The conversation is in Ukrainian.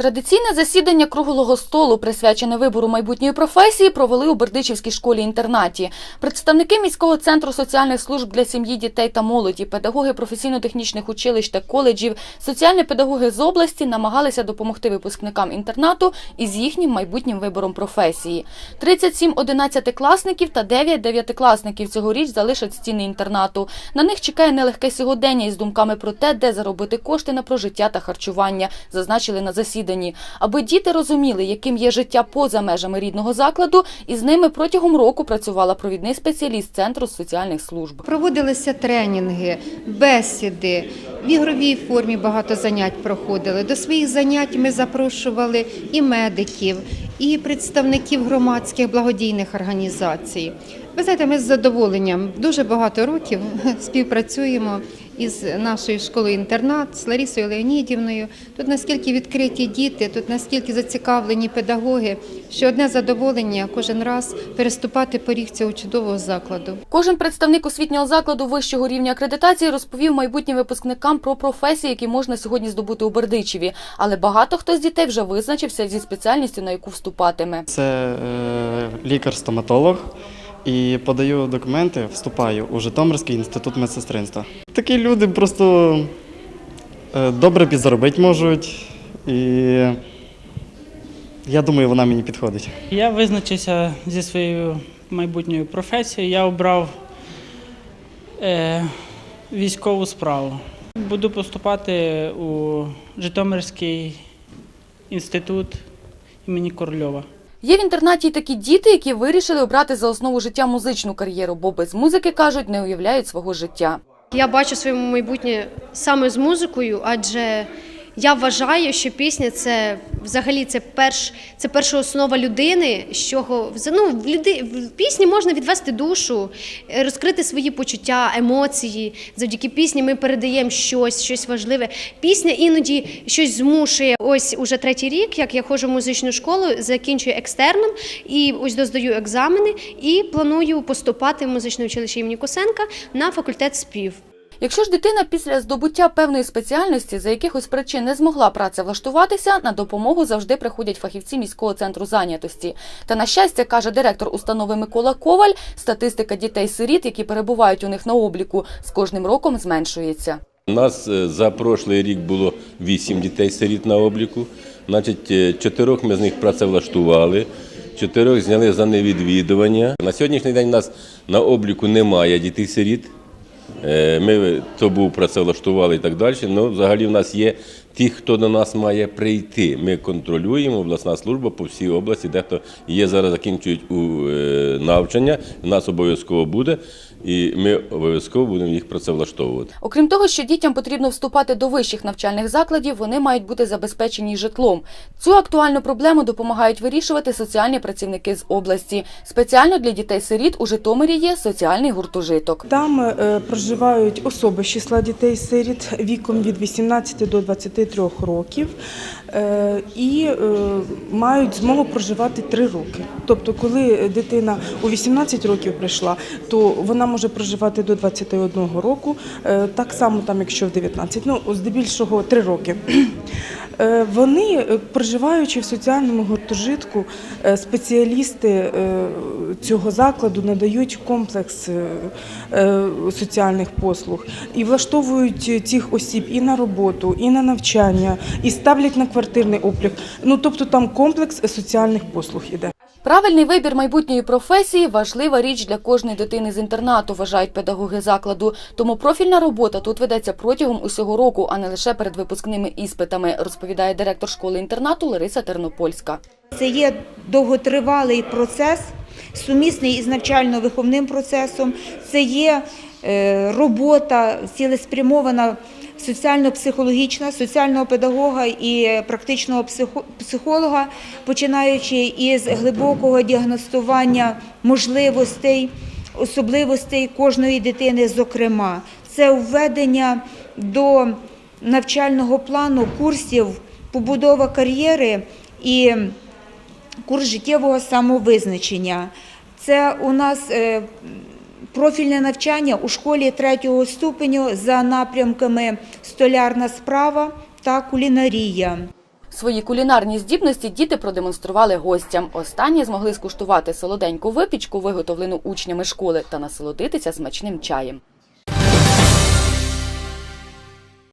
Традиційне засідання круглого столу, присвячене вибору майбутньої професії, провели у Бердичівській школі-інтернаті. Представники міського центру соціальних служб для сім'ї, дітей та молоді, педагоги професійно-технічних училищ та коледжів, соціальні педагоги з області намагалися допомогти випускникам інтернату із їхнім майбутнім вибором професії. 37 одинадцятикласників та 9 дев'ятикласників цьогоріч залишать стіни інтернату. На них чекає нелегке сьогодення із думками про те, де заробити кошти на прожиття та харчування, зазначили на засіданні. Аби діти розуміли, яким є життя поза межами рідного закладу, і з ними протягом року працювала провідний спеціаліст центру соціальних служб. Проводилися тренінги, бесіди, в ігровій формі багато занять проходили. До своїх занять ми запрошували і медиків, і представників громадських благодійних організацій. Ви знаєте, ми з задоволенням дуже багато років співпрацюємо із нашою школою інтернат з Ларісою Леонідівною. Тут наскільки відкриті діти, тут наскільки зацікавлені педагоги, що одне задоволення кожен раз переступати поріг цього чудового закладу. Кожен представник освітнього закладу вищого рівня акредитації розповів майбутнім випускникам про професії, які можна сьогодні здобути у Бердичеві. Але багато хто з дітей вже визначився зі спеціальністю, на яку вступатиме. Це е, лікар-стоматолог. І подаю документи, вступаю у Житомирський інститут медсестринства. Такі люди просто е, добре підзаробити можуть, і я думаю, вона мені підходить. Я визначився зі своєю майбутньою професією. Я обрав е, військову справу. Буду поступати у Житомирський інститут імені Корльова. Є в інтернаті й такі діти, які вирішили обрати за основу життя музичну кар'єру, бо без музики кажуть, не уявляють свого життя. Я бачу своєму майбутнє саме з музикою, адже я вважаю, що пісня це взагалі це перш це перша основа людини. з чого ну, в люди в пісні можна відвести душу, е, розкрити свої почуття, емоції. Завдяки пісні ми передаємо щось, щось важливе. Пісня іноді щось змушує. Ось уже третій рік, як я ходжу в музичну школу, закінчую екстерном і ось доздаю екзамени і планую поступати в музичне училище імені Косенка на факультет спів. Якщо ж дитина після здобуття певної спеціальності за якихось причин не змогла працевлаштуватися, на допомогу завжди приходять фахівці міського центру зайнятості. Та на щастя, каже директор установи Микола Коваль, статистика дітей-сиріт, які перебувають у них на обліку, з кожним роком зменшується. У нас е, за прошлий рік було 8 дітей-сиріт на обліку. Значить, е, чотирьох ми з них працевлаштували, чотирьох зняли за невідвідування. На сьогоднішній день у нас на обліку немає дітей-сиріт. Е, Ми то був працевлаштували і так далі. Ну, взагалі в нас є ті, хто до нас має прийти. Ми контролюємо обласна служба по всій області, дехто є зараз, закінчують у е, навчання. У нас обов'язково буде, і ми обов'язково будемо їх працевлаштовувати. Окрім того, що дітям потрібно вступати до вищих навчальних закладів, вони мають бути забезпечені житлом. Цю актуальну проблему допомагають вирішувати соціальні працівники з області. Спеціально для дітей-сиріт у Житомирі є соціальний гуртожиток. Там е, проживають особи з числа дітей-сиріт віком від 18 до 23 років е, і е, мають змогу проживати 3 роки. Тобто, коли дитина у 18 років прийшла, то вона може проживати до 21 року, е, так само там, якщо в 19, ну здебільшого 3 роки. Е, Вони, е, проживаючи в соціальному гуртожитку, спеціалісти цього закладу надають комплекс соціальних послуг і влаштовують цих осіб і на роботу, і на навчання, і ставлять на квартирний облік. Ну тобто там комплекс соціальних послуг іде. Правильний вибір майбутньої професії важлива річ для кожної дитини з інтернату, вважають педагоги закладу. Тому профільна робота тут ведеться протягом усього року, а не лише перед випускними іспитами, розповідає директор школи інтернату Лариса Тернопольська. Це є довготривалий процес, сумісний із навчально-виховним процесом. Це є е, робота цілеспрямована соціально-психологічна, соціального педагога і практичного психолога, починаючи із глибокого діагностування можливостей, особливостей кожної дитини, зокрема. Це введення до навчального плану курсів побудова кар'єри і курс життєвого самовизначення. Це у нас е, профільне навчання у школі третього ступеню за напрямками столярна справа та кулінарія. Свої кулінарні здібності діти продемонстрували гостям. Останні змогли скуштувати солоденьку випічку, виготовлену учнями школи, та насолодитися смачним чаєм.